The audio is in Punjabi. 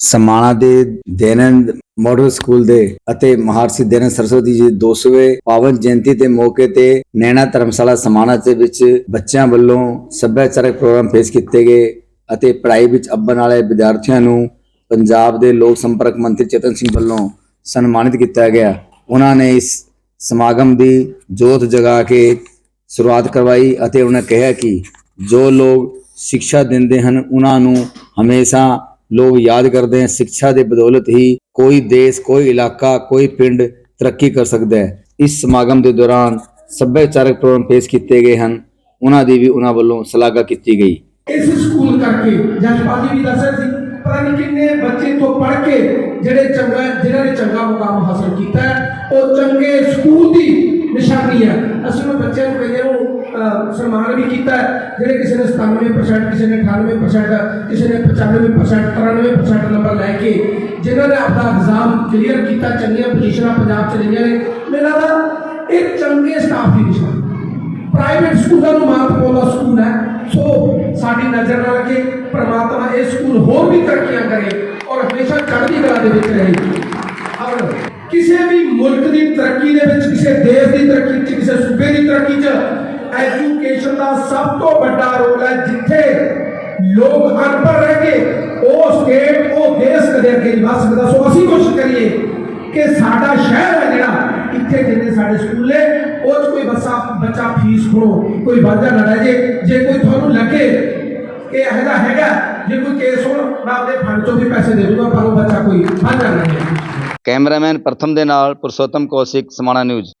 ਸਮਾਣਾ ਦੇ ਦੈਨੰਦ ਮਾਡਲ ਸਕੂਲ ਦੇ ਅਤੇ ਮਹਾਰਸ਼ੀ ਦੈਨੰਦ ਸਰਸਵਤੀ ਜੀ ਦੇ 200ਵੇਂ ਪਾਵਨ ਜਯੰਤੀ ਦੇ ਮੌਕੇ ਤੇ ਨੈਣਾ ਧਰਮਸ਼ਾਲਾ ਸਮਾਣਾ ਦੇ ਵਿੱਚ ਬੱਚਿਆਂ ਵੱਲੋਂ ਸੱਭਿਆਚਾਰਕ ਪ੍ਰੋਗਰਾਮ ਪੇਸ਼ ਕੀਤੇ ਗਏ ਅਤੇ ਪੜ੍ਹਾਈ ਵਿੱਚ ਅੱਬਨ ਵਾਲੇ ਵਿਦਿਆਰਥੀਆਂ ਨੂੰ ਪੰਜਾਬ ਦੇ ਲੋਕ ਸੰਪਰਕ ਮੰਤਰੀ ਚੇਤਨ ਸਿੰਘ ਵੱਲੋਂ ਸਨਮਾਨਿਤ ਕੀਤਾ ਗਿਆ। ਉਹਨਾਂ ਨੇ ਇਸ ਸਮਾਗਮ ਦੀ ਜੋਤ ਜਗਾ ਕੇ ਸ਼ੁਰੂਆਤ ਕਰਵਾਈ ਅਤੇ ਉਹਨਾਂ ਕਿਹਾ ਕਿ ਜੋ ਲੋਕ ਸਿੱਖਿਆ ਦਿੰਦੇ ਹਨ, ਉਹਨਾਂ ਨੂੰ ਹਮੇਸ਼ਾ ਲੋਕ ਯਾਦ ਕਰਦੇ ਹਨ ਸਿੱਖਿਆ ਦੇ ਬਦੌਲਤ ਹੀ ਕੋਈ ਦੇਸ਼, ਕੋਈ ਇਲਾਕਾ, ਕੋਈ ਪਿੰਡ ਤਰੱਕੀ ਕਰ ਸਕਦਾ ਹੈ। ਇਸ ਸਮਾਗਮ ਦੇ ਦੌਰਾਨ ਸੱਭਿਆਚਾਰਕ ਪ੍ਰੋਗਰਾਮ ਪੇਸ਼ ਕੀਤੇ ਗਏ ਹਨ। ਉਹਨਾਂ ਦੀ ਵੀ ਉਹਨਾਂ ਵੱਲੋਂ ਸ਼ਲਾਘਾ ਕੀਤੀ ਗਈ। ਇਸ ਸਕੂਲ ਕਰਕੇ ਜਸਪਾਲ ਵੀ ਦੱਸਿਆ ਸੀ, ਪਤਾ ਨਹੀਂ ਕਿੰਨੇ ਬੱਚੇ ਤੋਂ ਪੜ੍ਹ ਕੇ ਜਿਹੜੇ ਚੰਗਾ, ਜਿਨ੍ਹਾਂ ਨੇ ਚੰਗਾ ਮੁਕਾਮ ਹਾਸਲ ਕੀਤਾ ਉਹ ਚੰਗੇ ਸਕੂਲ ਦੀ ਨਿਸ਼ਾਨੀ ਹੈ। ਅਸੀਂ ਉਹ ਬੱਚਿਆਂ ਸਨਮਾਨ ਵੀ ਕੀਤਾ ਹੈ, ਜਿਹੜੇ ਕਿਸੇ ਨੇ 97% ਕਿਸੇ ਨੇ 98% ਕਿਸੇ ਨੇ 95% 93% ਨੰਬਰ ਲੈ ਕੇ ਜਿਨ੍ਹਾਂ ਨੇ ਆਪਣਾ ਐਗਜ਼ਾਮ ਕਲੀਅਰ ਕੀਤਾ ਚੰਗੀਆਂ ਪੋਜੀਸ਼ਨਾਂ ਪੰਜਾਬ ਚ ਲਈਆਂ ਨੇ ਮੇਰਾ ਦਾ ਇਹ ਚੰਗੇ ਸਟਾਫ ਦੀ ਨਿਸ਼ਾਨੀ ਪ੍ਰਾਈਵੇਟ ਸਕੂਲਾਂ ਨੂੰ ਮਹੱਤਵਪੂਰਨ ਸਕੂਲ ਹੈ ਸੋ ਸਾਡੀ ਨਜ਼ਰ ਨਾਲ ਕਿ ਪ੍ਰਮਾਤਮਾ ਇਹ ਸਕੂਲ ਹੋਰ ਵੀ ਤਰੱਕੀਆਂ ਕਰੇ ਔਰ ਹਮੇਸ਼ਾ ਚੜ੍ਹਦੀ ਕਲਾ ਦੇ ਵਿੱਚ ਰਹੇ ਔਰ ਕਿਸੇ ਵੀ ਮੁਲਕ ਦੀ ਤਰੱਕੀ ਦੇ ਵਿੱਚ ਕਿਸੇ ਦੇਸ਼ ਦੀ ਤਰੱਕੀ 'ਚ ਕਿਸੇ ਸੂਬੇ ਦੀ ਤਰੱਕੀ 'ਚ ਐਜੂਕੇਸ਼ਨ ਦਾ ਸਭ ਤੋਂ ਵੱਡਾ ਰੋਲ ਹੈ ਜਿੱਥੇ ਲੋਕ ਅਨਪੜ੍ਹ ਰਹਿ ਕੇ ਉਹ ਸਟੇਟ ਉਹ ਦੇਸ਼ ਕਦੇ ਅੱਗੇ ਨਹੀਂ ਵਧ ਸਕਦਾ। ਸੋ ਅਸੀਂ ਕੋਸ਼ਿਸ਼ ਕਰੀਏ ਕਿ ਸਾਡਾ ਸ਼ਹਿਰ ਹੈ ਜਿਹੜਾ, ਇੱਥੇ ਜਿੰਨੇ ਸਾਡੇ ਸਕੂਲ ਨੇ, ਉਹ 'ਚ ਕੋਈ ਬੱਸਾ, ਬੱਚਾ ਫੀਸ ਖੋਣੋ ਕੋਈ ਵਾਧਾ ਨਾ ਰਹਿ ਜੇ। ਜੇ ਕੋਈ ਤੁਹਾਨੂੰ ਲੱਗੇ ਕਿ ਇਹੋ ਜਿਹਾ ਹੈਗਾ, ਜੇ ਕੋਈ ਕੇਸ ਹੋਣ, ਮੈਂ ਆਪਣੇ ਫੰਡ ਚੋਂ ਵੀ ਪੈਸੇ ਦੇ ਦੂੰਗਾ, ਪਰ ਉਹ ਬੱਚਾ ਕੋਈ ਵਾਧਾ ਨਾ ਰਹੇ ਕੈਮਰਾਮੈਨ ਪ੍ਰਥਮ ਦੇ ਨਾਲ ਪੁਰਸ਼ੋਤਮ ਕੌਸ਼ਿਕ, ਸਮਾਣਾ ਨਿਊਜ਼।